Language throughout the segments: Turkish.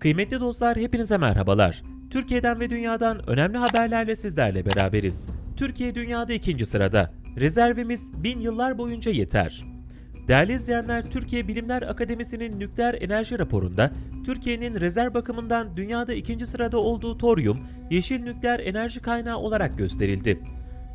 Kıymetli dostlar hepinize merhabalar. Türkiye'den ve dünyadan önemli haberlerle sizlerle beraberiz. Türkiye dünyada ikinci sırada. Rezervimiz bin yıllar boyunca yeter. Değerli izleyenler, Türkiye Bilimler Akademisi'nin nükleer enerji raporunda Türkiye'nin rezerv bakımından dünyada ikinci sırada olduğu toryum, yeşil nükleer enerji kaynağı olarak gösterildi.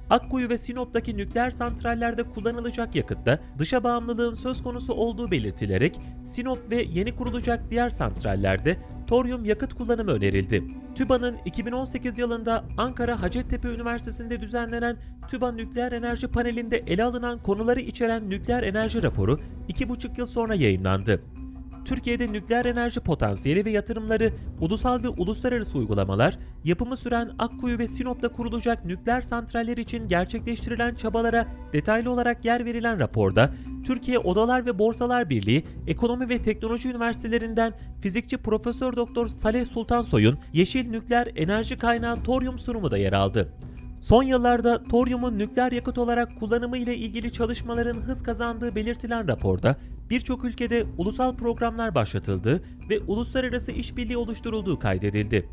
Akkuyu ve Sinop'taki nükleer santrallerde kullanılacak yakıtta dışa bağımlılığın söz konusu olduğu belirtilerek Sinop ve yeni kurulacak diğer santrallerde toryum yakıt kullanımı önerildi. TÜBA'nın 2018 yılında Ankara Hacettepe Üniversitesi'nde düzenlenen TÜBA Nükleer Enerji Paneli'nde ele alınan konuları içeren nükleer enerji raporu 2,5 yıl sonra yayınlandı. Türkiye'de nükleer enerji potansiyeli ve yatırımları, ulusal ve uluslararası uygulamalar, yapımı süren Akkuyu ve Sinop'ta kurulacak nükleer santraller için gerçekleştirilen çabalara detaylı olarak yer verilen raporda, Türkiye Odalar ve Borsalar Birliği Ekonomi ve Teknoloji Üniversitelerinden fizikçi Profesör Doktor Saleh Sultansoy'un yeşil nükleer enerji kaynağı toryum sunumu da yer aldı. Son yıllarda toryumun nükleer yakıt olarak kullanımı ile ilgili çalışmaların hız kazandığı belirtilen raporda birçok ülkede ulusal programlar başlatıldığı ve uluslararası işbirliği oluşturulduğu kaydedildi.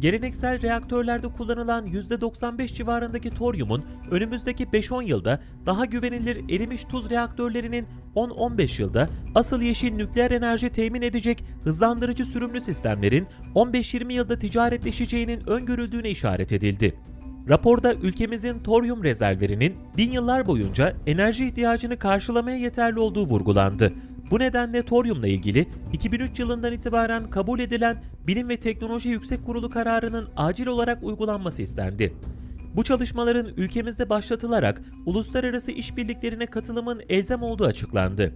Geleneksel reaktörlerde kullanılan %95 civarındaki toryumun önümüzdeki 5-10 yılda daha güvenilir erimiş tuz reaktörlerinin 10-15 yılda asıl yeşil nükleer enerji temin edecek hızlandırıcı sürümlü sistemlerin 15-20 yılda ticaretleşeceğinin öngörüldüğüne işaret edildi. Raporda ülkemizin toryum rezervlerinin bin yıllar boyunca enerji ihtiyacını karşılamaya yeterli olduğu vurgulandı. Bu nedenle toryumla ilgili 2003 yılından itibaren kabul edilen Bilim ve Teknoloji Yüksek Kurulu kararının acil olarak uygulanması istendi. Bu çalışmaların ülkemizde başlatılarak uluslararası işbirliklerine katılımın elzem olduğu açıklandı.